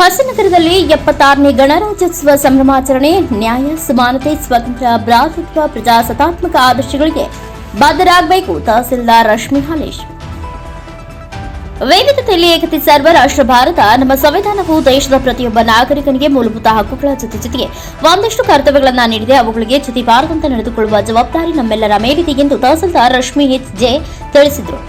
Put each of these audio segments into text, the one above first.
ಹೊಸನಗರದಲ್ಲಿ ಎಪ್ಪತ್ತಾರನೇ ಗಣರಾಜ್ಯೋತ್ಸವ ಸಂಭ್ರಮಾಚರಣೆ, ನ್ಯಾಯ, ಸಮಾನತೆ, ಸ್ವತಂತ್ರ, ಭ್ರಾತೃತ್ವ, ಪ್ರಜಾಸತ್ತಾತ್ಮಕ ಆದರ್ಶಗಳಿಗೆ ಬದ್ಧರಾಗಬೇಕು ತಹಸೀಲ್ದಾರ್ ರಶ್ಮಿ ಹಾಲೇಶ್. ವೇದಿಕೆಯಲ್ಲಿ ಏಕತೆ ಸರ್ವ ರಾಷ್ಟ್ರ ಭಾರತ, ನಮ್ಮ ಸಂವಿಧಾನವು ದೇಶದ ಪ್ರತಿಯೊಬ್ಬ ನಾಗರಿಕನಿಗೆ ಮೂಲಭೂತ ಹಕ್ಕುಗಳ ಜೊತೆ ಜೊತೆಗೆ ಒಂದಷ್ಟು ಕರ್ತವ್ಯಗಳನ್ನು ನೀಡಿದೆ. ಅವುಗಳಿಗೆ ಚ್ಯುತಿ ಬಾರದಂತೆ ನಡೆದುಕೊಳ್ಳುವ ಜವಾಬ್ದಾರಿ ನಮ್ಮೆಲ್ಲರ ಮೇಲಿದೆ ಎಂದು ತಹಸೀಲ್ದಾರ್ ರಶ್ಮಿ ಎಚ್ ಜೆ ತಿಳಿಸಿದರು.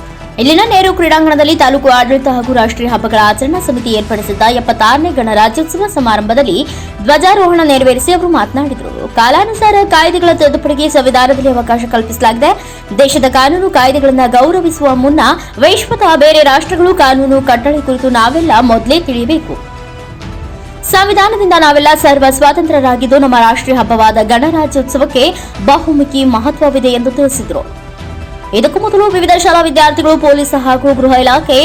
ಇಲ್ಲಿನ ನೆಹರು ಕ್ರೀಡಾಂಗಣದಲ್ಲಿ ತಾಲೂಕು ಆಡಳಿತ ಹಾಗೂ ರಾಷ್ಟ್ರೀಯ ಹಬ್ಬಗಳ ಆಚರಣಾ ಸಮಿತಿ ಏರ್ಪಡಿಸಿದ್ದ ಎಪ್ಪತ್ತಾರನೇ ಗಣರಾಜ್ಯೋತ್ಸವ ಸಮಾರಂಭದಲ್ಲಿ ಧ್ವಜಾರೋಹಣ ನೆರವೇರಿಸಿ ಅವರು ಮಾತನಾಡಿದರು. ಕಾಲಾನುಸಾರ ಕಾಯ್ದೆಗಳ ತಿದ್ದುಪಡಿಗೆ ಸಂವಿಧಾನದಲ್ಲಿ ಅವಕಾಶ ಕಲ್ಪಿಸಲಾಗಿದೆ. ದೇಶದ ಕಾನೂನು ಕಾಯ್ದೆಗಳನ್ನು ಗೌರವಿಸುವ ಮುನ್ನ ವಿಶ್ವದ ಬೇರೆ ರಾಷ್ಟ್ರಗಳು ಕಾನೂನು ಕಟ್ಟಳೆ ಕುರಿತು ನಾವೆಲ್ಲ ಮೊದಲೇ ತಿಳಿಯಬೇಕು. ಸಂವಿಧಾನದಿಂದ ನಾವೆಲ್ಲ ಸರ್ವ ಸ್ವಾತಂತ್ರ್ಯರಾಗಿದ್ದು ನಮ್ಮ ರಾಷ್ಟ್ರೀಯ ಹಬ್ಬವಾದ ಗಣರಾಜ್ಯೋತ್ಸವಕ್ಕೆ ಬಹುಮುಖಿ ಮಹತ್ವವಿದೆ ಎಂದು ತಿಳಿಸಿದರು. ಇದಕ್ಕೂ ಮೊದಲು ವಿವಿಧ ಶಾಲಾ ವಿದ್ಯಾರ್ಥಿಗಳು, ಪೊಲೀಸ್ ಹಾಗೂ ಗೃಹ ಇಲಾಖೆ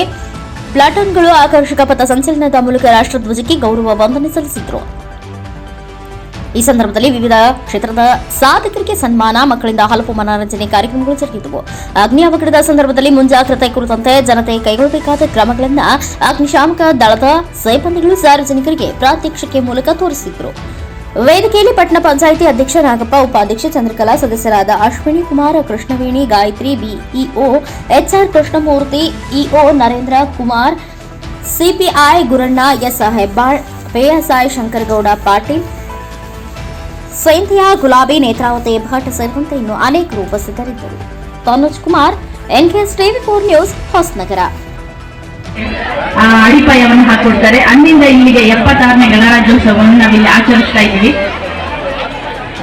ಪ್ಲಾಟೂನ್ಗಳು ಆಕರ್ಷಕ ಪಥ ಸಂಚಲನದ ಮೂಲಕ ರಾಷ್ಟ್ರಧ್ವಜಕ್ಕೆ ಗೌರವ ವಂದನೆ ಸಲ್ಲಿಸಿದರು. ಈ ಸಂದರ್ಭದಲ್ಲಿ ವಿವಿಧ ಕ್ಷೇತ್ರದ ಸಾಧಕರಿಗೆ ಸನ್ಮಾನ, ಮಕ್ಕಳಿಂದ ಹಲವು ಮನರಂಜನೆ ಕಾರ್ಯಕ್ರಮಗಳು ಜರುಗಿದವು. ಅಗ್ನಿ ಅವಘಡದ ಸಂದರ್ಭದಲ್ಲಿ ಮುಂಜಾಗ್ರತೆ ಕುರಿತಂತೆ ಜನತೆ ಕೈಗೊಳ್ಳಬೇಕಾದ ಕ್ರಮಗಳನ್ನು ಅಗ್ನಿಶಾಮಕ ದಳದ ಸಿಬ್ಬಂದಿಗಳು ಸಾರ್ವಜನಿಕರಿಗೆ ಪ್ರಾತ್ಯಕ್ಷಿಕೆ ಮೂಲಕ ತೋರಿಸಿದರು. ವೇದಿಕೆಯಲ್ಲಿ ಪಟ್ಟಣ ಪಂಚಾಯಿತಿ ಅಧ್ಯಕ್ಷ ನಾಗಪ್ಪ, ಉಪಾಧ್ಯಕ್ಷ ಚಂದ್ರಕಲಾ, ಸದಸ್ಯರಾದ Ashwini Kumar, Krishnaveni, Gayatri, BEO, HR Krishnamurthy, EO Narendra Kumar, CPI Guranna S Hebbal PSI Shankargowda Patil, Cynthia Gulabi, Netravati, Bhat ಸೇರಿದಂತೆ ಇನ್ನು ಅನೇಕರು ಉಪಸ್ಥಿತರಿದ್ದರು. Tanuj Kumar, NKS TV four news Hosanagara. ಅಡಿಪಾಯವನ್ನು ಹಾಕೊಡ್ತಾರೆ. ಅಂದಿನಿಂದ ಇಲ್ಲಿಗೆ ಎಪ್ಪತ್ತಾರನೇ ಗಣರಾಜ್ಯೋತ್ಸವವನ್ನು ನಾವಿಲ್ಲಿ ಆಚರಿಸ್ತಾ ಇದ್ದೀವಿ.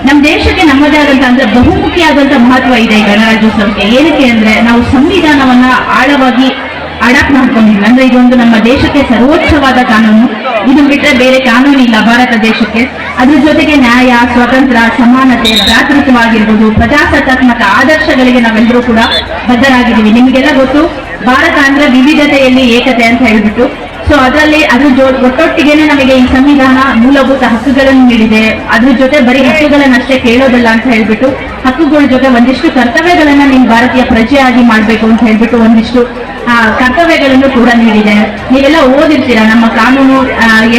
ನಮ್ಮ ದೇಶಕ್ಕೆ ನಮ್ಮದೇ ಆದಂತಹ ಅಂದ್ರೆ ಬಹುಮುಖಿಯಾದಂತ ಮಹತ್ವ ಇದೆ ಗಣರಾಜ್ಯೋತ್ಸವಕ್ಕೆ. ಏನಕ್ಕೆ ಅಂದ್ರೆ ನಾವು ಸಂವಿಧಾನವನ್ನ ಆಳವಾಗಿ ಅಡಾಪ್ಟ್ ಮಾಡ್ಕೊಂಡಿಲ್ಲ. ಅಂದ್ರೆ ಇದೊಂದು ನಮ್ಮ ದೇಶಕ್ಕೆ ಸರ್ವೋಚ್ಚವಾದ ಕಾನೂನು. ಇದು ಬಿಟ್ಟರೆ ಬೇರೆ ಕಾನೂನು ಇಲ್ಲ ಭಾರತ ದೇಶಕ್ಕೆ. ಅದ್ರ ಜೊತೆಗೆ ನ್ಯಾಯ ಸ್ವಾತಂತ್ರ್ಯ ಸಮಾನತೆ ಭ್ರಾತೃತ್ವ ಆಗಿರ್ಬೋದು ಪ್ರಜಾಸತ್ತಾತ್ಮಕ ಆದರ್ಶಗಳಿಗೆ ನಾವೆಲ್ಲರೂ ಕೂಡ ಬದ್ಧರಾಗಿದ್ದೀವಿ. ನಿಮಗೆಲ್ಲ ಗೊತ್ತು? ಭಾರತ ಅಂದ್ರೆ ವಿವಿಧತೆಯಲ್ಲಿ ಏಕತೆ ಅಂತ ಹೇಳ್ಬಿಟ್ಟು. ಸೊ ಅದರಲ್ಲಿ ಅದ್ರ ಜೊ, ಒಟ್ಟೊಟ್ಟಿಗೆನೆ ನಮಗೆ ಈ ಸಂವಿಧಾನ ಮೂಲಭೂತ ಹಕ್ಕುಗಳನ್ನು ನೀಡಿದೆ. ಅದ್ರ ಜೊತೆ ಬರೀ ಹಕ್ಕುಗಳನ್ನಷ್ಟೇ ಕೇಳೋದಲ್ಲ ಅಂತ ಹೇಳ್ಬಿಟ್ಟು, ಹಕ್ಕುಗಳ ಜೊತೆ ಒಂದಿಷ್ಟು ಕರ್ತವ್ಯಗಳನ್ನ ನಿಮ್ ಭಾರತೀಯ ಪ್ರಜೆಯಾಗಿ ಮಾಡ್ಬೇಕು ಅಂತ ಹೇಳ್ಬಿಟ್ಟು ಒಂದಿಷ್ಟು ಕರ್ತವ್ಯಗಳನ್ನು ಕೂಡ ನೀಡಿದೆ. ನೀವೆಲ್ಲ ಓದಿರ್ತೀರಾ? ನಮ್ಮ ಕಾನೂನು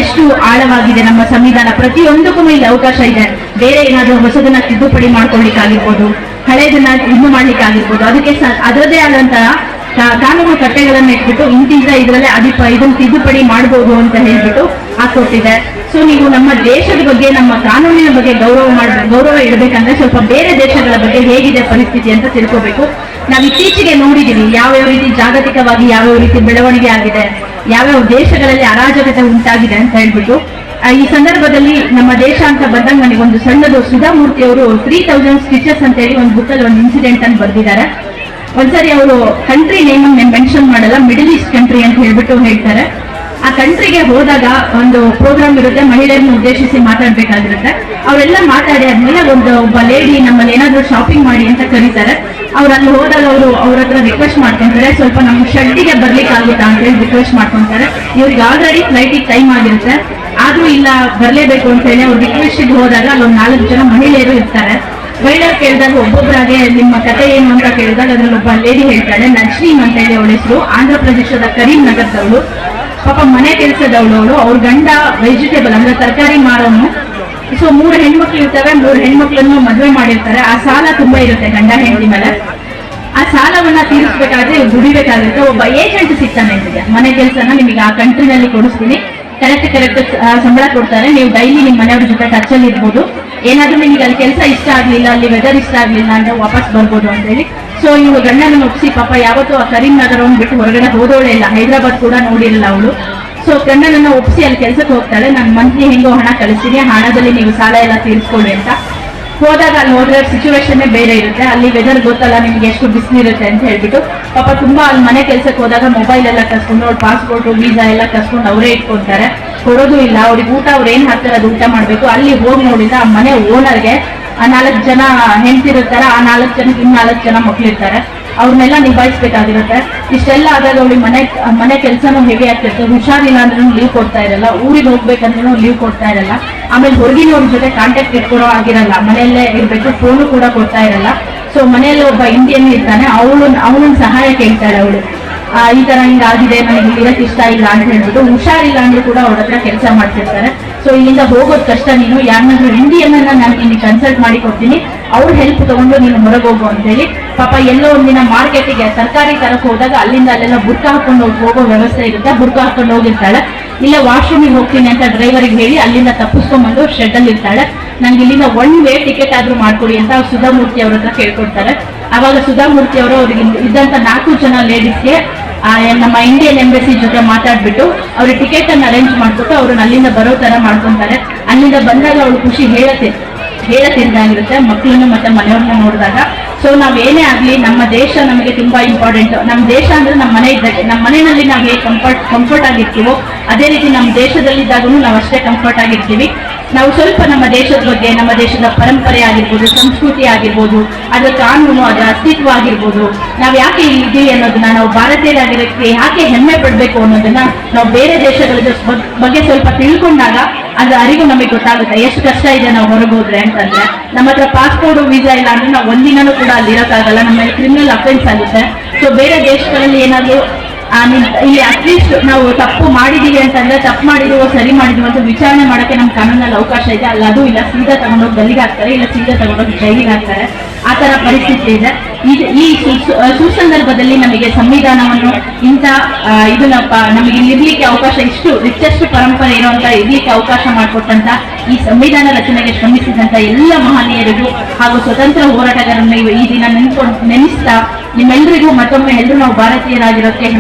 ಎಷ್ಟು ಆಳವಾಗಿದೆ ನಮ್ಮ ಸಂವಿಧಾನ? ಪ್ರತಿಯೊಂದಕ್ಕೂ ಇಲ್ಲಿ ಅವಕಾಶ ಇದೆ. ಬೇರೆ ಏನಾದರೂ ಹೊಸದನ್ನ ತಿದ್ದುಪಡಿ ಮಾಡ್ಕೊಳ್ಳಿಕ್ಕಾಗಿರ್ಬೋದು ಹಳೇದನ್ನ ಇನ್ನು ಮಾಡ್ಲಿಕ್ಕಾಗಿರ್ಬೋದು, ಅದಕ್ಕೆ ಅದರದೇ ಆದಂತಹ ಕಾನೂನು ಕಟ್ಟೆಗಳನ್ನ ಇಟ್ಬಿಟ್ಟು ಇಂತಿಂದ ಇದರಲ್ಲೇ ಅದಿಪ ಇದನ್ನ ತಿದ್ದುಪಡಿ ಮಾಡಬಹುದು ಅಂತ ಹೇಳ್ಬಿಟ್ಟು ಹಾಕೊಟ್ಟಿದೆ. ಸೊ ನೀವು ನಮ್ಮ ದೇಶದ ಬಗ್ಗೆ, ನಮ್ಮ ಕಾನೂನಿನ ಬಗ್ಗೆ ಗೌರವ ಮಾಡ ಗೌರವ ಇಡಬೇಕಂದ್ರೆ ಸ್ವಲ್ಪ ಬೇರೆ ದೇಶಗಳ ಬಗ್ಗೆ ಹೇಗಿದೆ ಪರಿಸ್ಥಿತಿ ಅಂತ ತಿಳ್ಕೋಬೇಕು. ನಾವು ಇತ್ತೀಚೆಗೆ ನೋಡಿದೀವಿ, ಯಾವ್ಯಾವ ರೀತಿ ಜಾಗತಿಕವಾಗಿ ಯಾವ್ಯಾವ ರೀತಿ ಬೆಳವಣಿಗೆ ಆಗಿದೆ, ಯಾವ್ಯಾವ ದೇಶಗಳಲ್ಲಿ ಅರಾಜಕತೆ ಉಂಟಾಗಿದೆ ಅಂತ ಹೇಳ್ಬಿಟ್ಟು. ಈ ಸಂದರ್ಭದಲ್ಲಿ ನಮ್ಮ ದೇಶ ಅಂತ ಬಂದಾಗ ಒಂದು ಸಣ್ಣದು ಸುಧಾಮೂರ್ತಿ ಅವರು ತ್ರೀ ತೌಸಂಡ್ ಸ್ಟಿಚಸ್ ಅಂತ ಹೇಳಿ ಒಂದು ಬುಕ್ಕಲ್ಲಿ ಒಂದು ಇನ್ಸಿಡೆಂಟ್ ಅನ್ನು ಬರ್ದಿದ್ದಾರೆ. ಒಂದ್ಸರಿ ಅವರು ಕಂಟ್ರಿ ನೇಮ್ ಮೆನ್ಷನ್ ಮಾಡಲ್ಲ ಮಿಡಲ್ ಈಸ್ಟ್ ಕಂಟ್ರಿ ಅಂತ ಹೇಳ್ಬಿಟ್ಟು ಹೇಳ್ತಾರೆ. ಆ ಕಂಟ್ರಿಗೆ ಹೋದಾಗ ಒಂದು ಪ್ರೋಗ್ರಾಮ್ ಇರುತ್ತೆ, ಮಹಿಳೆಯರನ್ನ ಉದ್ದೇಶಿಸಿ ಮಾತಾಡ್ಬೇಕಾಗಿರುತ್ತೆ. ಅವರೆಲ್ಲ ಮಾತಾಡಿ ಆದ್ಮೇಲೆ ಒಂದು ಒಬ್ಬ ಲೇಡಿ ನಮ್ಮಲ್ಲಿ ಏನಾದ್ರೂ ಶಾಪಿಂಗ್ ಮಾಡಿ ಅಂತ ಕರೀತಾರೆ. ಅವ್ರು ಅಲ್ಲಿ ಹೋದಾಗ ಅವರು ಅವ್ರ ಹತ್ರ ರಿಕ್ವೆಸ್ಟ್ ಮಾಡ್ಕೊಂತಾರೆ, ಸ್ವಲ್ಪ ನಮ್ಮ ಶೆಡ್ಡಿಗೆ ಬರ್ಲಿಕ್ಕೆ ಆಗುತ್ತಾ ಅಂತ ಹೇಳಿ ರಿಕ್ವೆಸ್ಟ್ ಮಾಡ್ಕೊಂತಾರೆ. ಇವ್ರಿಗೆ ಆಲ್ರೆಡಿ ಫ್ಲೈಟಿಗೆ ಟೈಮ್ ಆಗಿರುತ್ತೆ. ಆದ್ರೂ ಇಲ್ಲ, ಬರಲೇಬೇಕು ಅಂತ ಹೇಳಿ ಅವ್ರು ರಿಕ್ವೆಸ್ಟಿಗೆ ಹೋದಾಗ ಅಲ್ಲೊಂದು ನಾಲ್ಕು ಜನ ಮಹಿಳೆಯರು ಇರ್ತಾರೆ. ಮಹಿಳೆಯರು ಕೇಳಿದಾಗ ಒಬ್ಬೊಬ್ಬರಾಗೆ ನಿಮ್ಮ ಕತೆ ಏನು ಅಂತ ಕೇಳಿದಾಗ ಅದ್ರಲ್ಲಿ ಒಬ್ಬ ಲೇಡಿ ಹೇಳ್ತಾಳೆ ನಜ್ರೀಮ್ ಅಂತ ಹೇಳಿ ಅವಳ ಹೆಸರು. ಆಂಧ್ರ ಪ್ರದೇಶದ ಕರೀಂ ನಗರದವಳು. ಪಾಪ ಮನೆ ಕೆಲಸದವಳು ಅವಳು. ಅವ್ರ ಗಂಡ ವೆಜಿಟೇಬಲ್ ಅಂದ್ರೆ ತರಕಾರಿ ಮಾರೋನು. ಸೊ ಮೂರು ಹೆಣ್ಮಕ್ಳು ಇರ್ತವೆ, ಮೂರು ಹೆಣ್ಮಕ್ಳನ್ನು ಮದುವೆ ಮಾಡಿರ್ತಾರೆ. ಆ ಸಾಲ ತುಂಬಾ ಇರುತ್ತೆ ಗಂಡ ಹೆಂಡತಿ ಮೇಲೆ. ಆ ಸಾಲವನ್ನ ತೀರಿಸಬೇಕಾದ್ರೆ ದುಡಿಬೇಕಾಗುತ್ತೆ ಒಬ್ಬ ಏಜೆಂಟ್ ಸಿಗ್ತಾನೆ ಮನೆ ಕೆಲಸನ ನಿಮಗೆ ಆ ಕಂಟ್ರಿನಲ್ಲಿ ಕೊಡಿಸ್ತೀನಿ. ಕರೆಕ್ಟ್ ಕರೆಕ್ಟ್ ಸಂಬಳ ಕೊಡ್ತಾರೆ. ನೀವು ಡೈಲಿ ನಿಮ್ಮ ಮನೆಯವ್ರ ಜೊತೆ ಟಚ್ ಅಲ್ಲಿ ಇರ್ಬೋದು. ಏನಾದ್ರೂ ನಿಮಗೆ ಅಲ್ಲಿ ಕೆಲಸ ಇಷ್ಟ ಆಗ್ಲಿಲ್ಲ, ಅಲ್ಲಿ ವೆದರ್ ಇಷ್ಟ ಆಗ್ಲಿಲ್ಲ ಅಂದ್ರೆ ವಾಪಸ್ ಬರ್ಬೋದು ಅಂತ ಹೇಳಿ. ಸೊ ನೀವು ಗಂಡನ ಒಪ್ಪಿಸಿ ಪಾಪ ಯಾವತ್ತೂ ಆ ಕರೀಂನಗರವನ್ನು ಬಿಟ್ಟು ಹೊರಗಡೆ ಹೋದವಳೆ ಇಲ್ಲ. ಹೈದರಾಬಾದ್ ಕೂಡ ನೋಡಿರಲ್ಲ ಅವಳು. ಸೊ ಗಂಡನನ್ನ ಒಪ್ಪಿಸಿ ಅಲ್ಲಿ ಕೆಲಸಕ್ಕೆ ಹೋಗ್ತಾಳೆ. ನಾನು ಮಂತ್ಲಿ ಹೆಂಗೋ ಹಣ ಕಳಿಸ್ತೀನಿ. ಹಣದಲ್ಲಿ ನೀವು ಸಾಲ ಎಲ್ಲ ತೀರಿಸ್ಕೊಳ್ಳಿ ಅಂತ. ಹೋದಾಗ ಅಲ್ಲಿ ಹೋದ್ರೆ ಸಿಚುವೇಶನ್ ಬೇರೆ ಇರುತ್ತೆ. ಅಲ್ಲಿ ವೆದರ್ ಗೊತ್ತಲ್ಲ, ನಿಮ್ಗೆ ಎಷ್ಟು ಬಿಸಿಲಿರುತ್ತೆ ಅಂತ ಹೇಳ್ಬಿಟ್ಟು, ಪಾಪ ತುಂಬಾ ಅಲ್ಲಿ ಮನೆ ಕೆಲ್ಸಕ್ಕೆ ಹೋದಾಗ ಮೊಬೈಲ್ ಎಲ್ಲ ಕಸ್ಕೊಂಡು ಅವ್ರ ಪಾಸ್ಪೋರ್ಟ್ ವೀಸಾ ಎಲ್ಲ ಕಸ್ಕೊಂಡು ಅವರೇ ಇಟ್ಕೊಂತಾರೆ. ಕೊಡೋದು ಇಲ್ಲ, ಅವ್ರಿಗೆ ಊಟ, ಅವ್ರು ಏನ್ ಹಾಕ್ತಾರೆ ಅದು ಊಟ ಮಾಡ್ಬೇಕು. ಅಲ್ಲಿ ಹೋಗಿ ನೋಡಿದ್ರೆ ಆ ಮನೆ ಓನರ್ಗೆ ಆ ನಾಲ್ಕು ಜನ ಹೆಂಡ್ತಿರ್ತಾರೆ ಆ ನಾಲ್ಕು ಜನಕ್ಕೆ ಇನ್ನು ನಾಲ್ಕು ಜನ ಮಕ್ಳಿರ್ತಾರೆ. ಅವ್ರನ್ನೆಲ್ಲ ನಿಭಾಯಿಸ್ಬೇಕಾಗಿರುತ್ತೆ. ಇಷ್ಟೆಲ್ಲ ಆದಾಗ ಅವಳಿಗೆ ಮನೆ ಮನೆ ಕೆಲಸನೂ ಹೇಗೆ ಆಗ್ತಿರ್ತದೆ ಹುಷಾರಿಲ್ಲ ಅಂದ್ರೂ ಲೀವ್ ಕೊಡ್ತಾ ಇರಲ್ಲ. ಊರಿಗೆ ಹೋಗ್ಬೇಕಂದ್ರೂ ಲೀವ್ ಕೊಡ್ತಾ ಇರಲ್ಲ. ಆಮೇಲೆ ಹೊರಗಿನವ್ರ ಜೊತೆ ಕಾಂಟ್ಯಾಕ್ಟ್ ಇಟ್ಕೊಡೋ ಆಗಿರಲ್ಲ ಮನೆಯಲ್ಲೇ ಇರಬೇಕು ಫೋನು ಕೂಡ ಕೊಡ್ತಾ ಇರಲ್ಲ. ಸೊ ಮನೆಯಲ್ಲಿ ಒಬ್ಬ ಇಂಡಿಯನ್ ಇರ್ತಾನೆ. ಅವಳು ಅವನ ಸಹಾಯ ಕೇಳ್ತಾಳೆ ಅವಳು. ಈ ತರ ಹಿಂಗಾಗಿದೆ ನನಗೆ ಇಲ್ಲಿ ಇರಕ್ ಇಷ್ಟ ಇಲ್ಲ ಅಂತ ಹೇಳ್ಬಿಟ್ಟು ಹುಷಾರಿಲ್ಲ ಅಂದ್ರೂ ಕೂಡ ಅವ್ರ ಹತ್ರ ಕೆಲಸ ಮಾಡ್ತಿರ್ತಾರೆ. ಸೊ ಇಲ್ಲಿಂದ ಹೋಗೋದ್ ಕಷ್ಟ ನೀನು. ಯಾರನ್ನಾದ್ರೂ ಇಂಡಿಯನ್ ನಾನು ಇಲ್ಲಿ ಕನ್ಸಲ್ಟ್ ಮಾಡಿ ಕೊಡ್ತೀನಿ. ಅವ್ರ ಹೆಲ್ಪ್ ತಗೊಂಡು ನೀನು ಹೊರಗೆ ಹೋಗು ಅಂತ ಹೇಳಿ ಪಾಪ ಎಲ್ಲೋ ಒಂದಿನ ಮಾರ್ಕೆಟಿಗೆ ತರಕಾರಿ ತರಕ್ ಹೋದಾಗ ಅಲ್ಲಿಂದ ಅಲ್ಲೆಲ್ಲ ಬುರ್ಕ ಹಾಕೊಂಡು ಹೋಗ್- ಹೋಗೋ ವ್ಯವಸ್ಥೆ ಇರುತ್ತೆ. ಬುರ್ಕ ಹಾಕೊಂಡು ಹೋಗಿರ್ತಾಳೆ. ಇಲ್ಲ ವಾಶ್ರೂಮಿಗೆ ಹೋಗ್ತೀನಿ ಅಂತ ಡ್ರೈವರ್ಗೆ ಹೇಳಿ ಅಲ್ಲಿಂದ ತಪ್ಪಿಸ್ಕೊಂಡ್ಬಂದು ಶೆಡ್ ಅಲ್ಲಿ ಇರ್ತಾಳೆ. ನಂಗೆ ಇಲ್ಲಿಂದ ಒನ್ ವೇ ಟಿಕೆಟ್ ಆದ್ರೂ ಮಾಡ್ಕೊಡಿ ಅಂತ ಸುಧಾಮೂರ್ತಿ ಅವ್ರ ಹತ್ರ ಕೇಳ್ಕೊಡ್ತಾರೆ. ಅವಾಗ ಸುಧಾಮೂರ್ತಿ ಅವರು ಅವ್ರಿಗೆ ಇದ್ದಂತ ನಾಲ್ಕು ಜನ ಲೇಡೀಸ್ಗೆ ನಮ್ಮ ಇಂಡಿಯನ್ ಎಂಬಸಿ ಜೊತೆ ಮಾತಾಡ್ಬಿಟ್ಟು ಅವ್ರಿಗೆ ಟಿಕೆಟ್ ಅನ್ನ ಅರೇಂಜ್ ಮಾಡ್ಬಿಟ್ಟು ಅವ್ರನ್ನ ಅಲ್ಲಿಂದ ಬರೋ ತರ ಮಾಡ್ಕೊಂತಾರೆ. ಅಲ್ಲಿಂದ ಬಂದಾಗ ಅವಳು ಖುಷಿ ಹೇಳತ್ತೆ ಹೇಳತ್ತಿದ್ದಾಗಿರುತ್ತೆ ಮಕ್ಕಳನ್ನು ಮತ್ತೆ ಮನೆಯವ್ರನ್ನ ನೋಡಿದಾಗ ಸೊ ಏನೇ ಆಗ್ಲಿ, ನಮ್ಮ ದೇಶ ನಮಗೆ ತುಂಬಾ ಇಂಪಾರ್ಟೆಂಟ್ ನಮ್ಮ ದೇಶ ಅಂದ್ರೆ ನಮ್ಮ ಮನೆ ಇದ್ದಾಗ. ನಮ್ಮ ಮನೆಯಲ್ಲಿ ನಾವು ಹೇಗೆ ಕಂಫರ್ಟ್ ಕಂಫರ್ಟ್ ಆಗಿರ್ತೀವೋ, ಅದೇ ರೀತಿ ನಮ್ಮ ದೇಶದಲ್ಲಿದ್ದಾಗೂ ನಾವು ಅಷ್ಟೇ ಕಂಫರ್ಟ್ ಆಗಿರ್ತೀವಿ. ನಾವು ಸ್ವಲ್ಪ ನಮ್ಮ ದೇಶದ ಬಗ್ಗೆ, ನಮ್ಮ ದೇಶದ ಪರಂಪರೆ ಆಗಿರ್ಬೋದು ಸಂಸ್ಕೃತಿ ಆಗಿರ್ಬೋದು ಅದರ ಕಾನೂನು, ಅದರ ಅಸ್ತಿತ್ವ ಆಗಿರ್ಬೋದು ನಾವು ಯಾಕೆ ಇದ್ದೀವಿ ಅನ್ನೋದನ್ನ ನಾವು ಭಾರತೀಯರಾಗಿರೋಕ್ಕೆ ಯಾಕೆ ಹೆಮ್ಮೆ ಪಡಬೇಕು ಅನ್ನೋದನ್ನ ನಾವು ಬೇರೆ ದೇಶಗಳ ಬಗ್- ಬಗ್ಗೆ ಸ್ವಲ್ಪ ತಿಳ್ಕೊಂಡಾಗ ಅದರ ಅರಿವು ನಮಗೆ ಗೊತ್ತಾಗುತ್ತೆ. ಎಷ್ಟು ಕಷ್ಟ ಇದೆ ನಾವು ಹೊರಗೋದ್ರೆ ಅಂತಂದ್ರೆ, ನಮ್ಮ ಹತ್ರ ಪಾಸ್ಪೋರ್ಟ್ ವೀಸಾ ಇಲ್ಲ ಅಂದ್ರೆ ನಾವು ಒಂದಿನೂ ಕೂಡ ಅಲ್ಲಿ ಇರೋಕ್ಕಾಗಲ್ಲ. ನಮ್ಮ ಮೇಲೆ ಕ್ರಿಮಿನಲ್ ಅಫೆನ್ಸ್ ಆಗುತ್ತೆ. ಸೊ ಬೇರೆ ದೇಶಗಳಲ್ಲಿ ಏನಾದ್ರು ಇಲ್ಲಿ ಅಟ್ಲೀಸ್ಟ್ ನಾವು ತಪ್ಪು ಮಾಡಿದೀವಿ ಅಂತಂದ್ರೆ, ತಪ್ಪು ಮಾಡಿದೀವೋ ಸರಿ ಮಾಡಿದೀವೋ ಅಂತ ವಿಚಾರಣೆ ಮಾಡಕ್ಕೆ ನಮ್ಮ ಕಾನೂನಲ್ಲಿ ಅವಕಾಶ ಇದೆ. ಅಲ್ಲ, ಅದು ಇಲ್ಲ, ಸೀದಾ ತಗೊಂಡೋಗಿ ಗಲ್ಲಿಗೆ ಹಾಕ್ತಾರೆ, ಇಲ್ಲ ಸೀದಾ ತಗೊಂಡೋಗಿ ಜೈಲಿಗೆ ಹಾಕ್ತಾರೆ. ಆ ತರ ಪರಿಸ್ಥಿತಿ ಇದೆ. ಈ ಸುಸಂದರ್ಭದಲ್ಲಿ ನಮಗೆ ಸಂವಿಧಾನವನ್ನು ಇಂಥ ಇದನ್ನ ನಮಗೆ ಇರ್ಲಿಕ್ಕೆ ಅವಕಾಶ, ಇಷ್ಟು ರಿಚೆಸ್ಟ್ ಪರಂಪರೆ ಇರುವಂತ ಇರ್ಲಿಕ್ಕೆ ಅವಕಾಶ ಮಾಡಿಕೊಟ್ಟಂತ ಈ ಸಂವಿಧಾನ ರಚನೆಗೆ ಶ್ರಮಿಸಿದಂತ ಎಲ್ಲ ಮಹನೀಯರಿಗೂ ಹಾಗೂ ಸ್ವತಂತ್ರ ಹೋರಾಟಗಾರರನ್ನು ಈ ದಿನ ನೆನ್ಕೊಂಡು ನೆನೆಸ್ತಾ ನಿಮ್ಮೆಲ್ಲರಿಗೂ ಮತ್ತೊಮ್ಮೆ ಎಲ್ಲರೂ ನಾವು ಭಾರತೀಯರಾಗಿರೋಕ್ಕೆ